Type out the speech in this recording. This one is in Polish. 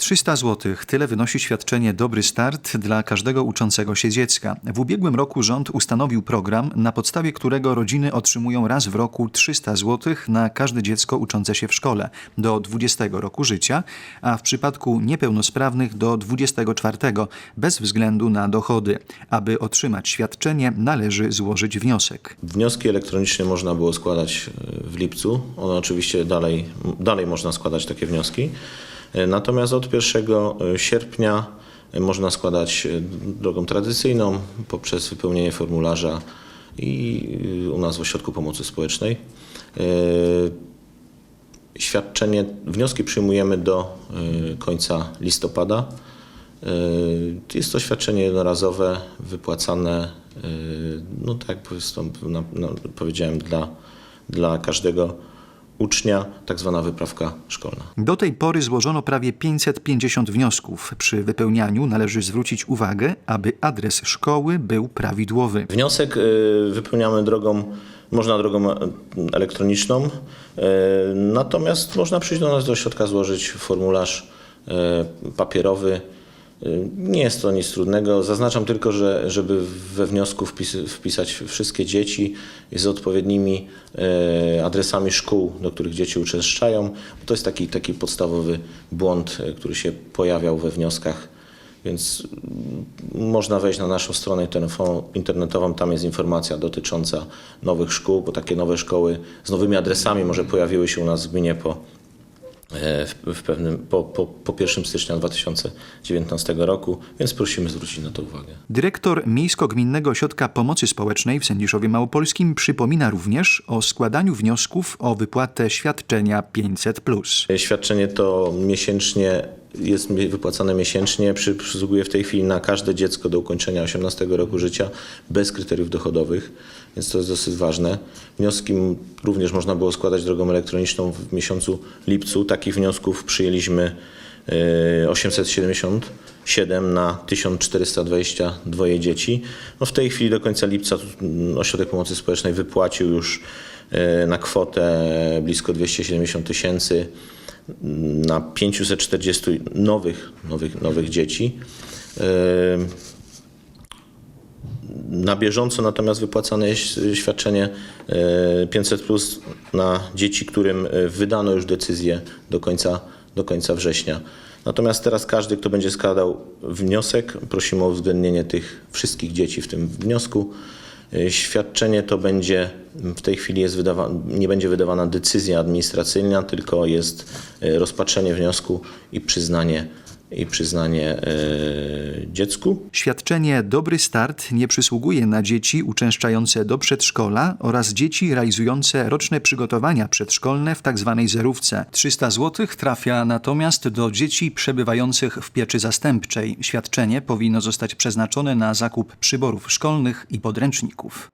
300 zł. Tyle wynosi świadczenie Dobry Start dla każdego uczącego się dziecka. W ubiegłym roku rząd ustanowił program, na podstawie którego rodziny otrzymują raz w roku 300 zł na każde dziecko uczące się w szkole do 20 roku życia, a w przypadku niepełnosprawnych do 24, bez względu na dochody. Aby otrzymać świadczenie, należy złożyć wniosek. Wnioski elektronicznie można było składać e, w lipcu. One oczywiście dalej, dalej można składać takie wnioski. E, Natomiast od 1 sierpnia e, można składać e, drogą tradycyjną poprzez wypełnienie formularza i e, u nas w Ośrodku Pomocy Społecznej. E, Świadczenie, wnioski przyjmujemy do e, końca listopada. E, Jest to świadczenie jednorazowe wypłacane, e, no tak jak powiedziałem, dla, dla każdego ucznia, tak zwana wyprawka szkolna. Do tej pory złożono prawie 550 wniosków. Przy wypełnianiu należy zwrócić uwagę, aby adres szkoły był prawidłowy. Wniosek e, wypełniamy drogą, można drogą e, elektroniczną, e, natomiast można przyjść do nas do ośrodka, złożyć formularz e, papierowy. Nie jest to nic trudnego. Zaznaczam tylko, że żeby we wniosku wpis, wpisać wszystkie dzieci z odpowiednimi e, adresami szkół, do których dzieci uczęszczają, to jest taki, taki podstawowy błąd, e, który się pojawiał we wnioskach. Więc mm, można wejść na naszą stronę internetową, tam jest informacja dotycząca nowych szkół, bo takie nowe szkoły z nowymi adresami może pojawiły się u nas w gminie po, w, w pewnym, po, po, po 1 stycznia 2019 roku, więc prosimy zwrócić na to uwagę. Dyrektor Miejsko-Gminnego Ośrodka Pomocy Społecznej w Sędziszowie Małopolskim przypomina również o składaniu wniosków o wypłatę świadczenia 500+. Świadczenie to miesięcznie jest wypłacane miesięcznie, przy- przysługuje w tej chwili na każde dziecko do ukończenia 18 roku życia bez kryteriów dochodowych, więc to jest dosyć ważne. Wnioski również można było składać drogą elektroniczną w miesiącu lipcu. Takich wniosków przyjęliśmy e, 877 na 1422 dzieci. No w tej chwili do końca lipca mm, Ośrodek Pomocy Społecznej wypłacił już e, na kwotę blisko 270 tysięcy na 540 nowych, nowych, nowych dzieci. E, Na bieżąco natomiast wypłacane jest świadczenie e, 500 plus na dzieci, którym e, wydano już decyzję do końca, do końca września. Natomiast teraz każdy, kto będzie składał wniosek, prosimy o uwzględnienie tych wszystkich dzieci w tym wniosku. E, Świadczenie to będzie, w tej chwili jest wydawa, nie będzie wydawana decyzja administracyjna, tylko jest e, rozpatrzenie wniosku i przyznanie, i przyznanie e, dziecku. Świadczenie Dobry Start nie przysługuje na dzieci uczęszczające do przedszkola oraz dzieci realizujące roczne przygotowania przedszkolne w tzw. zerówce. 300 zł trafia natomiast do dzieci przebywających w pieczy zastępczej. Świadczenie powinno zostać przeznaczone na zakup przyborów szkolnych i podręczników.